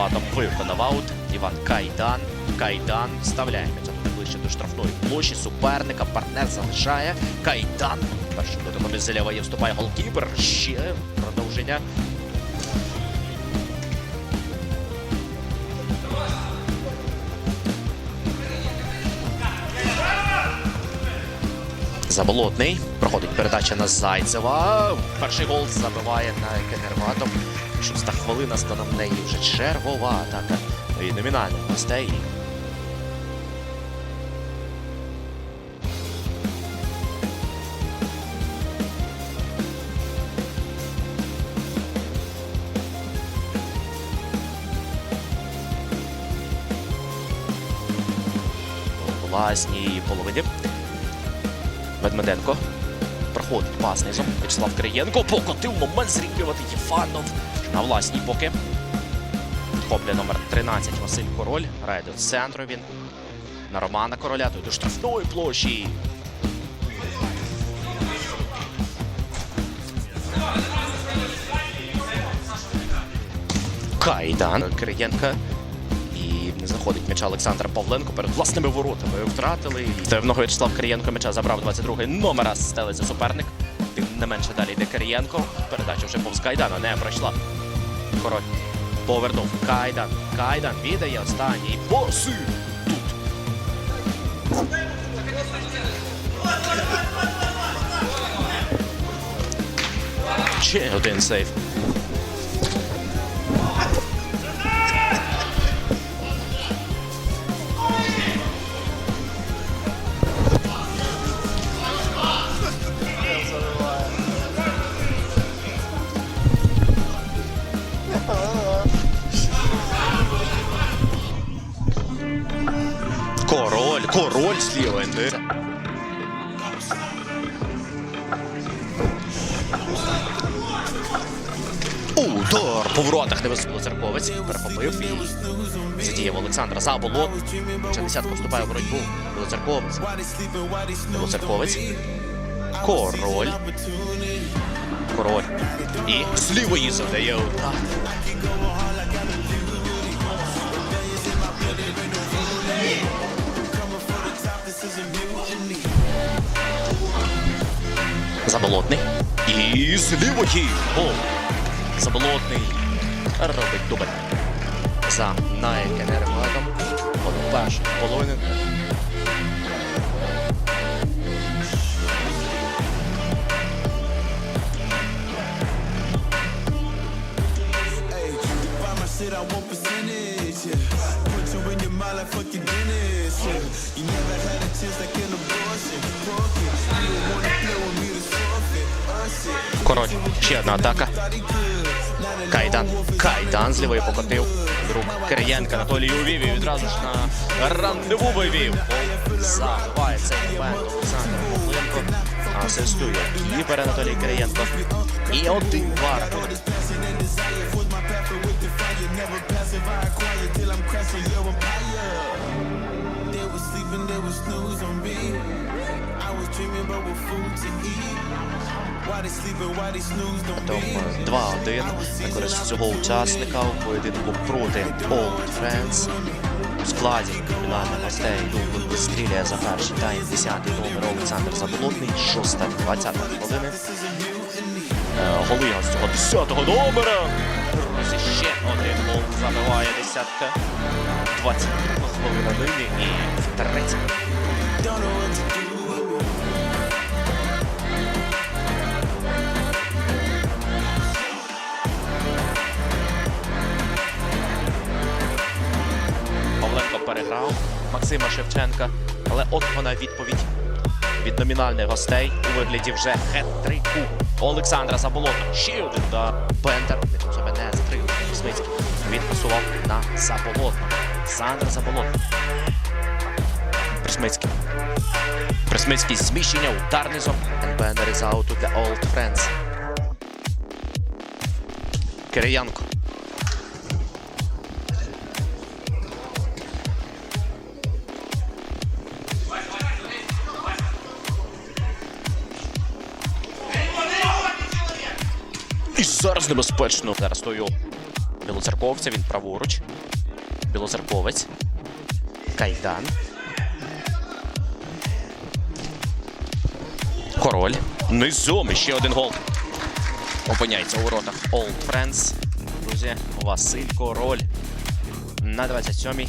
Кенерватом виконав аут. Іван Кайдан. Кайдан вставляє м'яча ближче до штрафної площі. Суперника партнер залишає. Кайдан. Першим дотиком із Зелєва вступає голкіпер. Ще продовження. Заболотний. Проходить передача на Зайцева. Перший гол забиває на Кенерватом. Шоста хвилина станом неї вже чергова атака від номінальних гостей. Власній половині. Медмеденко. Проходить пас низом. Вячеслав Кириєнко. Покотив момент зрівнювати Єфанов. На власній поки. Підхоплює номер 13 Василь Король. Грає до центру він. На Романа Короля. Той до штрафної площі. Кайдан Кириєнка. І не заходить м'яча Олександр Павленко перед власними воротами. Втратили. Ногою Вячеслав Кирієнко м'яча забрав 22-й номера. Стелиться суперник. Тим не менше далі йде Кирієнко. Передача вже повз Кайдана не пройшла. Король повернув. Кайдан. Кайдан віддає останній. Боси! Тут. Ще один сейф. Сліва. йде. Удар по воротах небезпечно церковець. Перехопив і задіяв Олександра Заболот. Вже десятка вступає в боротьбу. Білоцерковець. Білоцерковець. Король. Король. І з лівої завдає удар. Заболотний. І з лівої гол. Заболотний робить дубль. За Найкенерватом. От першої половини. Король. Ще одна атака. Кайдан. Кайдан з лівої покотив. Друг Кирієнка Анатолій увів і відразу ж на рандеву вивів. Захопає цей момент Олександр Павленко. Асистує кіпер Анатолій Кирієнко. І один вар. Dreaming about what food to me? 2-1 на користь цього учасника у поєдинку проти Old Friends. У складі фінальних гостей Дублин вистрілює за перший тайм 10-й номер Олександр Заболотний, 6 20 хвилини. Е, Голи з цього 10-го номера. Ось ще один гол забиває десятка. 22 хвилина нині і 30. Don't переграв Максима Шевченка. Але от вона відповідь від номінальних гостей у вигляді вже хет-трику Олександра Заболотного. Ще один удар. Бендер він себе не затримав. Смицький відпасував на Заболотного. Олександр Заболотний. Присмицький. Присмицький зміщення, удар низом. And Bender is out to the old І зараз небезпечно. Зараз стою білоцерковця. Він праворуч. Білоцерковець. Кайдан. Король. Низом і ще один гол. Опиняється у воротах Old Friends. Друзі, Василь Король на 27-й.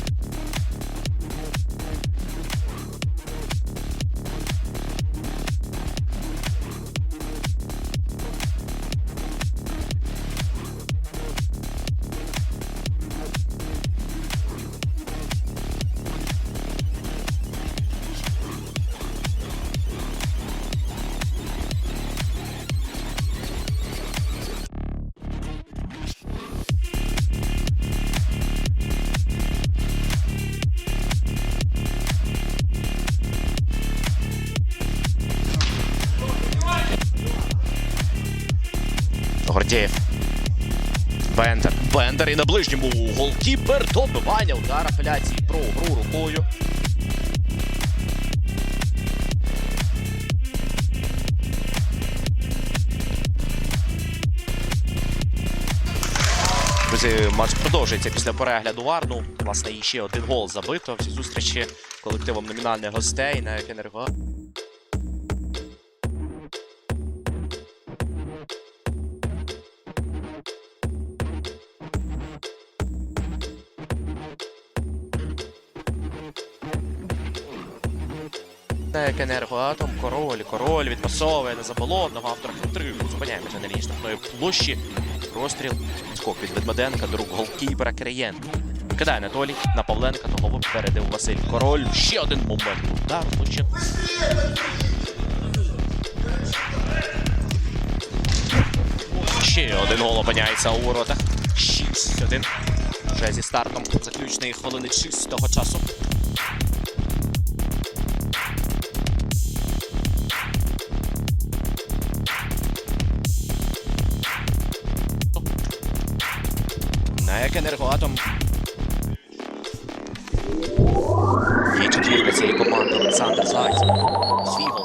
Гордєєв. Бендер. Бендер і на ближньому. Голкіпер. Добивання. Удар апеляції про гру рукою. Друзі, матч продовжується після перегляду Варну. Власне, і ще один гол забито. Всі зустрічі колективом номінальних гостей на Енерго. Так, енергоатом, король, король відпасовує на заболотного, автор хитрив, зупиняємося на лінії штрафної площі. Розстріл, скок від Ведмеденка, до рук голкіпера Кириєнко. Кидає Анатолій на Павленка, того випередив Василь Король. Ще один момент. Удар, ще. Ще один гол опиняється у воротах. 6-1. Вже зі стартом заключної хвилини чистого часу. Як енергоатом. І четвірка цієї команди Олександр Зайцев. Свій